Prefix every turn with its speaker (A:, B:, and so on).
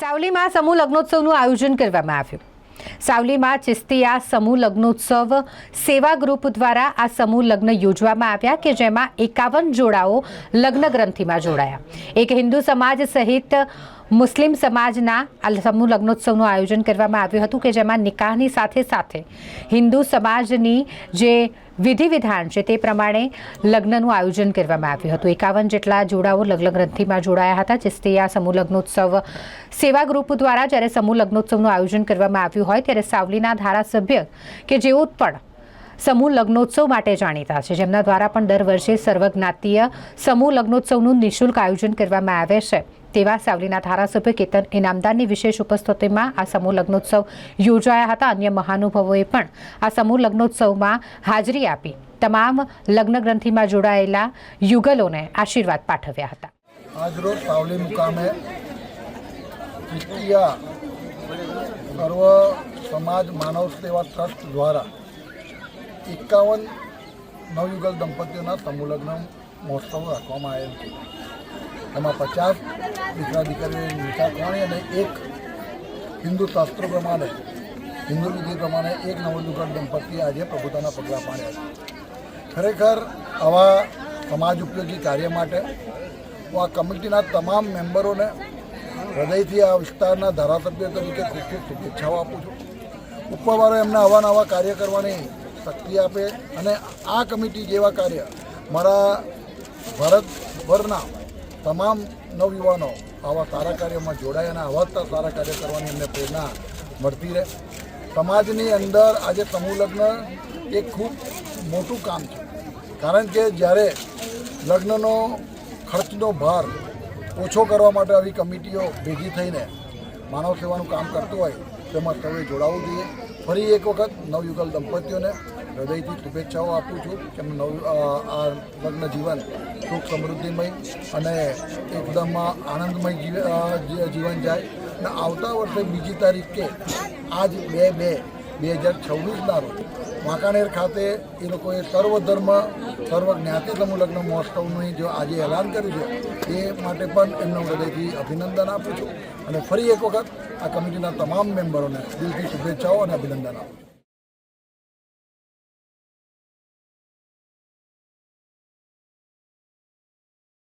A: સાવલીમાં સમૂહ લગ્નોત્સવનું આયોજન કરવામાં આવ્યું. સાવલીમાં ચિસ્તિયા સમૂહ લગ્નોત્સવ સેવા ગ્રુપ દ્વારા આ સમૂહ લગ્ન યોજવામાં આવ્યા કે જેમાં એકાવન જોડાઓ લગ્ન ગ્રંથિમાં જોડાયા. એક હિન્દુ સમાજ સહિત મુસ્લિમ સમાજના આ સમૂહ લગ્નોત્સવનું આયોજન કરવામાં આવ્યું હતું કે જેમાં નિકાહની સાથે સાથે હિન્દુ સમાજની જે વિધિ વિધાન છે તે પ્રમાણે લગ્નનું આયોજન કરવામાં આવ્યું હતું. એકાવન જેટલા જોડાઓ લગ્ન ગ્રંથિમાં જોડાયા હતા ચિસ્તિયા સમૂહ લગ્નોત્સવ સેવા ગ્રુપ દ્વારા જ્યારે સમૂહ લગ્નોત્સવનું આયોજન કરવામાં આવ્યું હોય, ત્યારે સાવલીના ધારાસભ્ય કે જેઓ પણ સમૂહ લગ્નોત્સવ માટે જાણીતા છે, જેમના દ્વારા પણ દર વર્ષે સર્વજ્ઞાતીય સમૂહ લગ્નોત્સવનું નિઃશુલ્ક આયોજન કરવામાં આવે છે. તેવા સાવલીના ધારાસભ્ય કેતન ઇનામદારની વિશેષ ઉપસ્થિતિમાં આ સમૂહ લગ્નોત્સવ યોજાયા હતા. અન્ય મહાનુભાવોએ પણ આ સમૂહ લગ્નોત્સવમાં હાજરી આપી. તમામ લગ્ન ગ્રંથિમાં જોડાયેલા યુગલોને આશીર્વાદ પાઠવ્યા હતા.
B: આજરોજ સાવલી મુકામે સર્વ સમાજ માનવ સેવા ટ્રસ્ટ દ્વારા એકાવન નવયુગલ દંપતીઓના સમૂહ લગ્ન મહોત્સવ રાખવામાં આવેલ છે. એમાં પચાસ દીકરા દીકરીઓની નિશા કોણી અને એક હિન્દુ શાસ્ત્રો પ્રમાણે, હિન્દુ વિધિ પ્રમાણે એક નવયુગલ દંપતીએ આજે પ્રભુતાના પગલાં પાડ્યા છે. ખરેખર આવા સમાજ ઉપયોગી કાર્ય માટે હું આ કમિટીના તમામ મેમ્બરોને હૃદયથી આ વિસ્તારના ધારાસભ્ય તરીકે ખૂબ ખૂબ શુભેચ્છાઓ આપું છું. ઉપરવાળો એમને આવા નવા કાર્ય કરવાની શક્તિ આપે અને આ કમિટી જેવા કાર્ય મારા ભારતભરના તમામ નવયુવાનો આવા સારા કાર્યમાં જોડાય અને આવા જ સારા કાર્ય કરવાની એમને પ્રેરણા મળતી રહે. સમાજની અંદર આજે સમૂહ લગ્ન એ ખૂબ મોટું કામ છે. કારણ કે જ્યારે લગ્નનો ખર્ચનો ભાર ઓછો કરવા માટે આવી કમિટીઓ ભેગી થઈને માનવ સેવાનું કામ કરતું હોય, તેમાં સૌએ જોડાવવું જોઈએ. ફરી એક વખત નવયુગલ દંપતીઓને હૃદયથી શુભેચ્છાઓ આપું છું કે નવું આ લગ્ન જીવન સુખ સમૃદ્ધિમય અને એકદમ આનંદમય જીવન જાય. અને આવતા વર્ષે બીજી તારીખે, આજ બે બે બે હજાર છવ્વીસના રોજ, વાંકાનેર ખાતે એ લોકોએ સર્વધર્મ સર્વ જ્ઞાતિ સમૂહ લગ્ન મહોત્સવનું જો આજે એલાન કર્યું છે, એ માટે પણ એમનો હૃદયથી અભિનંદન આપું છું. અને ફરી એક વખત આ કમિટીના તમામ મેમ્બરોને દિલથી શુભેચ્છાઓ અને અભિનંદન આપું છું.